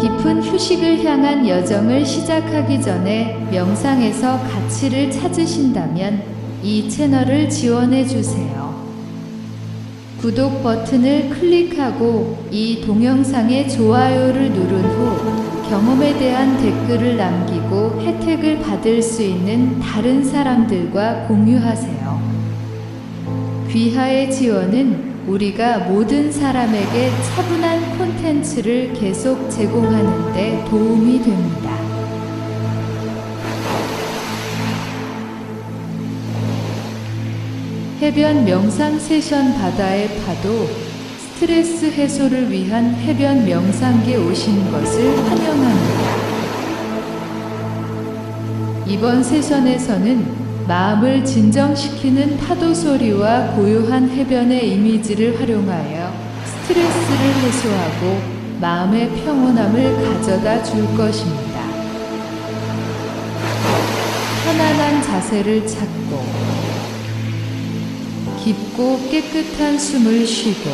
깊은 휴식을 향한 여정을 시작하기 전에 명상에서 가치를 찾으신다면 이 채널을 지원해 주세요. 구독 버튼을 클릭하고 이 동영상에 좋아요를 누른 후 경험에 대한 댓글을 남기고 혜택을 받을 수 있는 다른 사람들과 공유하세요. 귀하의 지원은 우리가 모든 사람에게 차분한 콘텐츠를 계속 제공하는 데 도움이 됩니다. 해변 명상 세션 바다의 파도 스트레스 해소를 위한 해변 명상기에 오신 것을 환영합니다. 이번 세션에서는 마음을 진정시키는 파도 소리와 고요한 해변의 이미지를 활용하여 스트레스를 해소하고 마음의 평온함을 가져다 줄 것입니다. 편안한 자세를 찾고 깊고 깨끗한 숨을 쉬고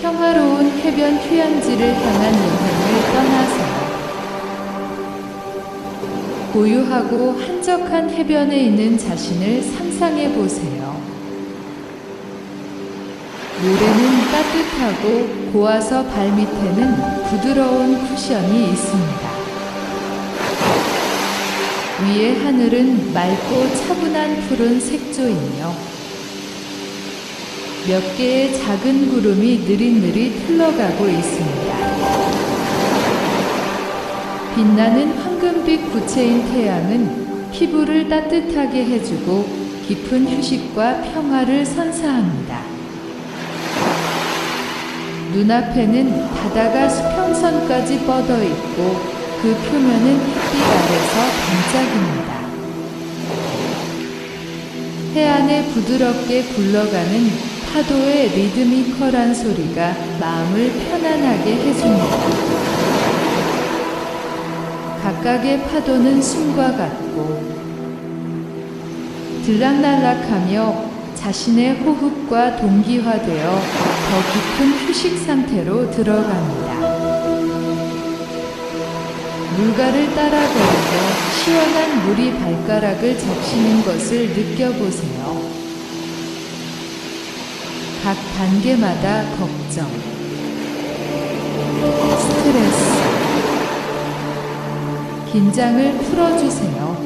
평화로운 해변 휴양지를 향한 여행을 떠나세요. 고요하고 한적한 해변에 있는 자신을 상상해 보세요. 모래는 따뜻하고 고와서 발밑에는 부드러운 쿠션이 있습니다. 위의 하늘은 맑고 차분한 푸른 색조이며 몇 개의 작은 구름이 느릿느릿 흘러가고 있습니다. 빛나는 황금빛 구체인 태양은 피부를 따뜻하게 해주고 깊은 휴식과 평화를 선사합니다. 눈앞에는 바다가 수평선까지 뻗어 있고 그 표면은 햇빛 아래서 반짝입니다. 해안에 부드럽게 굴러가는 파도의 리드미컬한 소리가 마음을 편안하게 해줍니다. 각각의 파도는 숨과 같고 들락날락하며 자신의 호흡과 동기화되어 더 깊은 휴식 상태로 들어갑니다. 물가를 따라 걸으며 시원한 물이 발가락을 적시는 것을 느껴보세요. 각 단계마다 걱정, 긴장을 풀어주세요.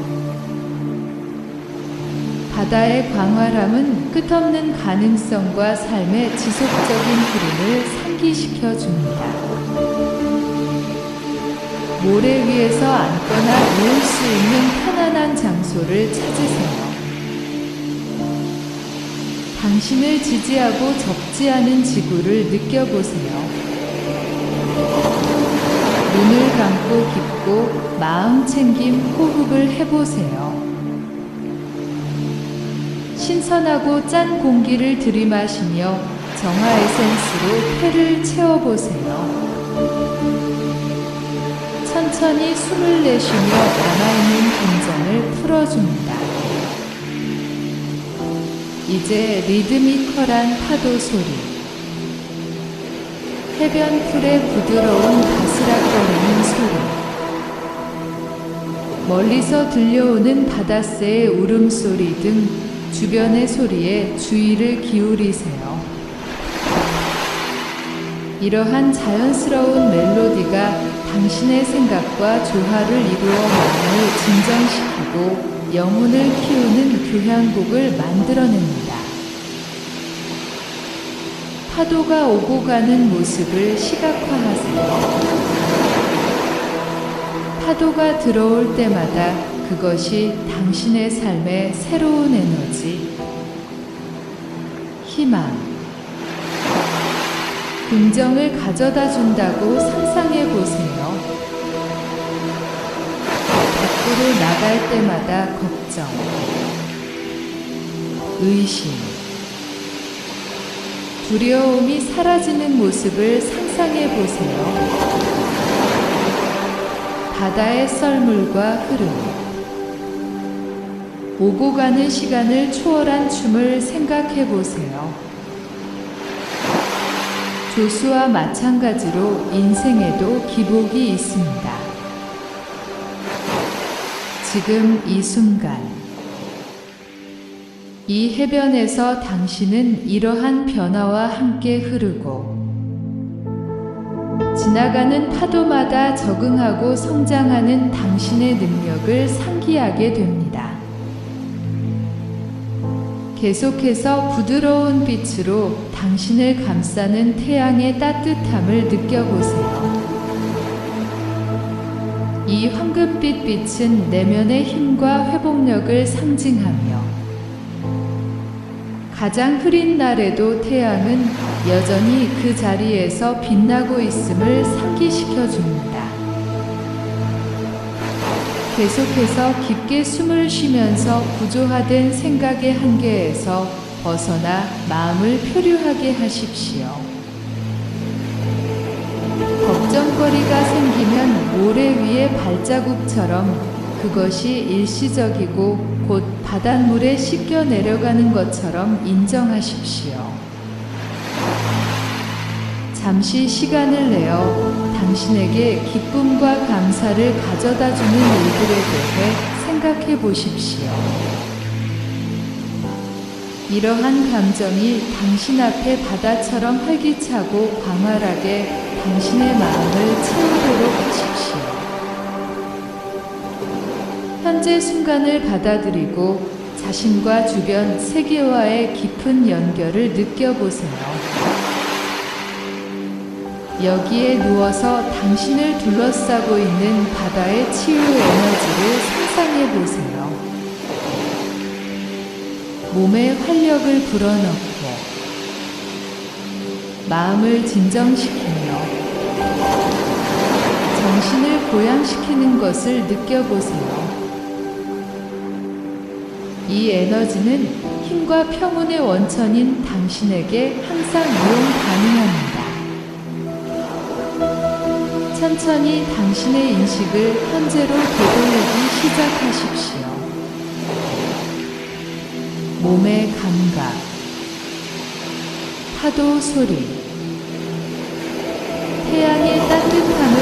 바다의 광활함은 끝없는 가능성과 삶의 지속적인 흐름을 상기시켜 줍니다. 모래 위에서 앉거나 누울 수 있는 편안한 장소를 찾으세요. 당신을 지지하고 접지 않은 지구를 느껴보세요. 눈을 감고 깊 고 마음 챙김 호흡을 해보세요. 신선하고 짠 공기를 들이마시며 정화 에센스로 폐를 채워보세요. 천천히 숨을 내쉬며 남아있는 긴장을 풀어줍니다. 이제 리드미컬한 파도 소리. 해변 풀의 부드러운 바스락거리는 소리. 멀리서 들려오는 바닷새의 울음소리 등 주변의 소리에 주의를 기울이세요. 이러한 자연스러운 멜로디가 당신의 생각과 조화를 이루어 마음을 진정시키고 영혼을 키우는 교향곡을 만들어냅니다. 파도가 오고 가는 모습을 시각화하세요. 파도가 들어올 때마다 그것이 당신의 삶의 새로운 에너지, 희망, 긍정을 가져다 준다고 상상해 보세요. 밖으로 나갈 때마다 걱정, 의심, 두려움이 사라지는 모습을 상상해 보세요. 바다의 썰물과 흐름, 오고 가는 시간을 초월한 춤을 생각해 보세요. 조수와 마찬가지로 인생에도 기복이 있습니다. 지금 이 순간, 이 해변에서 당신은 이러한 변화와 함께 흐르고, 지나가는 파도마다 적응하고 성장하는 당신의 능력을 상기하게 됩니다. 계속해서 부드러운 빛으로 당신을 감싸는 태양의 따뜻함을 느껴보세요. 이 황금빛 빛은 내면의 힘과 회복력을 상징하며 가장 흐린 날에도 태양은 여전히 그 자리에서 빛나고 있음을 상기시켜 줍니다. 계속해서 깊게 숨을 쉬면서 구조화된 생각의 한계에서 벗어나 마음을 표류하게 하십시오. 걱정거리가 생기면 모래 위의 발자국처럼 그것이 일시적이고 곧 바닷물에 씻겨 내려가는 것처럼 인정하십시오. 잠시 시간을 내어 당신에게 기쁨과 감사를 가져다 주는 일들에 대해 생각해 보십시오. 이러한 감정이 당신 앞에 바다처럼 활기차고 광활하게 당신의 마음을 채우도록 하십시오. 현재 순간을 받아들이고 자신과 주변 세계와의 깊은 연결을 느껴보세요. 여기에 누워서 당신을 둘러싸고 있는 바다의 치유 에너지를 상상해 보세요. 몸에 활력을 불어넣고 마음을 진정시키며 정신을 고양시키는 것을 느껴보세요. 이 에너지는 힘과 평온의 원천인 당신에게 항상 이용 가능합니다. 천천히 당신의 인식을 현재로 되돌리기 시작하십시오. 몸의 감각, 파도 소리, 태양의 따뜻함을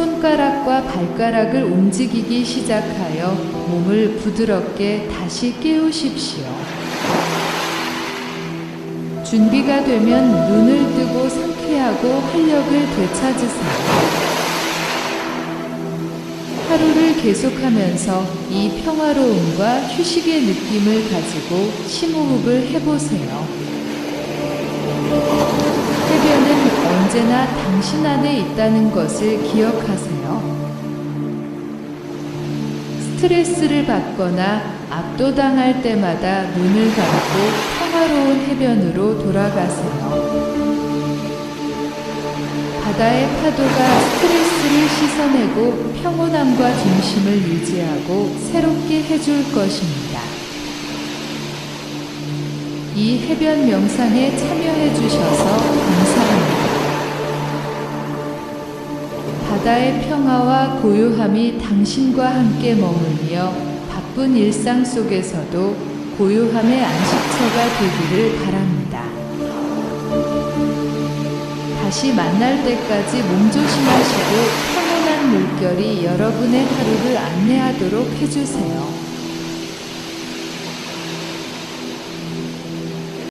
손가락과 발가락을 움직이기 시작하여 몸을 부드럽게 다시 깨우십시오. 준비가 되면 눈을 뜨고 상쾌하고 활력을 되찾으세요. 하루를 계속하면서 이 평화로움과 휴식의 느낌을 가지고 심호흡을 해보세요. 언제나 당신 안에 있다는 것을 기억하세요. 스트레스를 받거나 압도당할 때마다 눈을 감고 평화로운 해변으로 돌아가세요. 바다의 파도가 스트레스를 씻어내고 평온함과 중심을 유지하고 새롭게 해줄 것입니다. 이 해변 명상에 참여해 주셔서 감사합니다. 바다의 평화와 고요함이 당신과 함께 머물며 바쁜 일상 속에서도 고요함의 안식처가 되기를 바랍니다. 다시 만날 때까지 몸조심하시고 평온한 물결이 여러분의 하루를 안내하도록 해주세요.